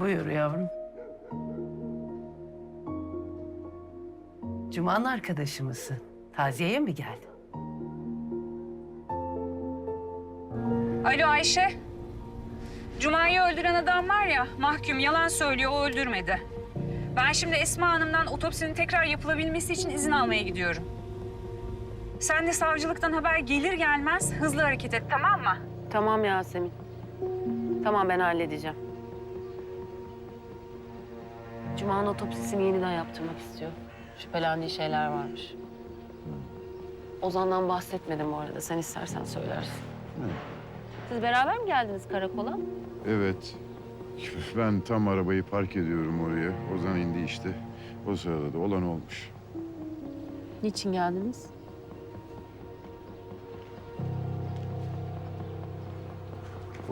Buyur yavrum. Cuma'nın arkadaşı mısın? Taziyeye mi geldin? Alo Ayşe. Cuma'yı öldüren adam var ya, mahkum yalan söylüyor, o öldürmedi. Ben şimdi Esma Hanım'dan otopsinin tekrar yapılabilmesi için izin almaya gidiyorum. Sen de savcılıktan haber gelir gelmez hızlı hareket et, tamam mı? Tamam Yasemin. Tamam ben halledeceğim. Cuma'nın otopsisini yeniden yaptırmak istiyor. Şüphelendiği şeyler varmış. Ozan'dan bahsetmedim bu arada. Sen istersen söylersin. Siz beraber mi geldiniz karakola? Evet. Ben tam arabayı park ediyorum oraya. Ozan indi işte. O sırada da olan olmuş. Niçin geldiniz?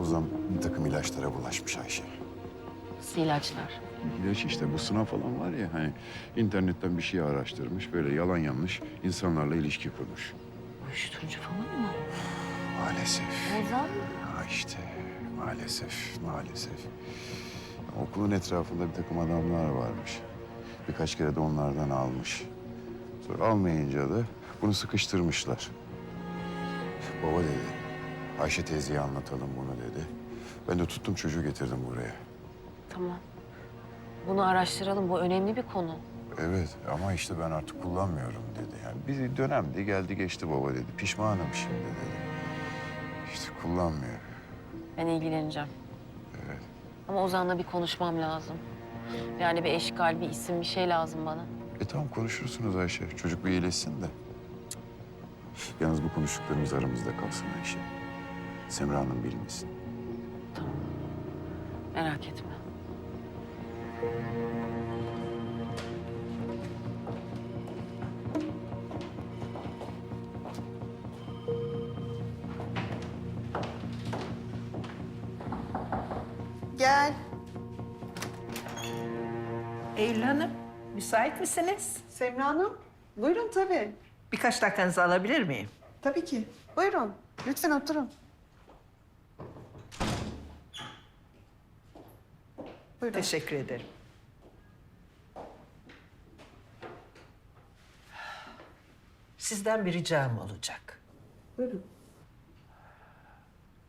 Ozan bir takım ilaçlara bulaşmış Ayşe. Nasıl ilaçlar? İlaç işte bu sınav falan var ya hani internetten bir şey araştırmış. Böyle yalan yanlış insanlarla ilişki kurmuş. Uyuşturucu falan mı? Maalesef. Ozan? Ha işte maalesef maalesef. Okulun etrafında bir takım adamlar varmış. Birkaç kere de onlardan almış. Sonra almayınca da bunu sıkıştırmışlar. Baba dedi, Ayşe teyzeye anlatalım bunu dedi. Ben de tuttum çocuğu getirdim buraya. Tamam. Bunu araştıralım. Bu önemli bir konu. Evet ama işte ben artık kullanmıyorum dedi. Yani bir dönemdi geldi geçti baba dedi. Pişmanım şimdi dedi. İşte kullanmıyor. Ben ilgileneceğim. Evet. Ama Ozan'la bir konuşmam lazım. Yani bir eşkal, bir isim, bir şey lazım bana. E tamam konuşursunuz Ayşe. Çocuk bir iyileşsin de. Yalnız bu konuştuklarımız aramızda kalsın Ayşe. Semra Hanım bilmesin. Tamam. Merak etme. Gel. Eylül Hanım, müsait misiniz? Semra Hanım. Buyurun tabii. Birkaç dakikanızı alabilir miyim? Tabii ki. Buyurun. Lütfen oturun. Buyurun. Teşekkür ederim. Sizden bir ricam olacak. Buyurun.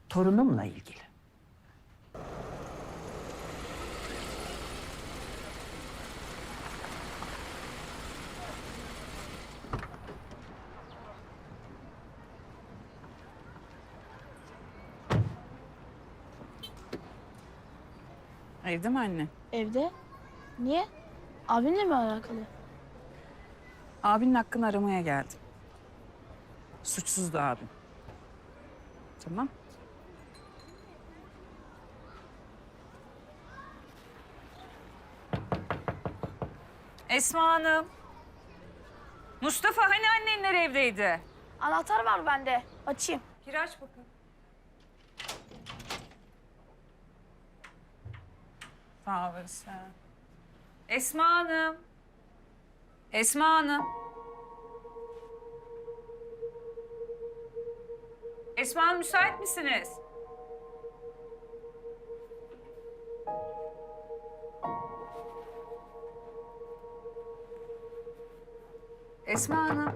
Torunumla ilgili. Evde mi anne? Evde. Niye? Abinle mi alakalı? Abinin hakkını aramaya geldim. Suçsuzdu abim. Tamam. Esma Hanım. Mustafa hani annenler evdeydi? Anahtar var bende. Açayım. Gir aç bakalım. Sağ olasın. Esma Hanım. Esma Hanım. Esma Hanım müsait misiniz? Esma Hanım.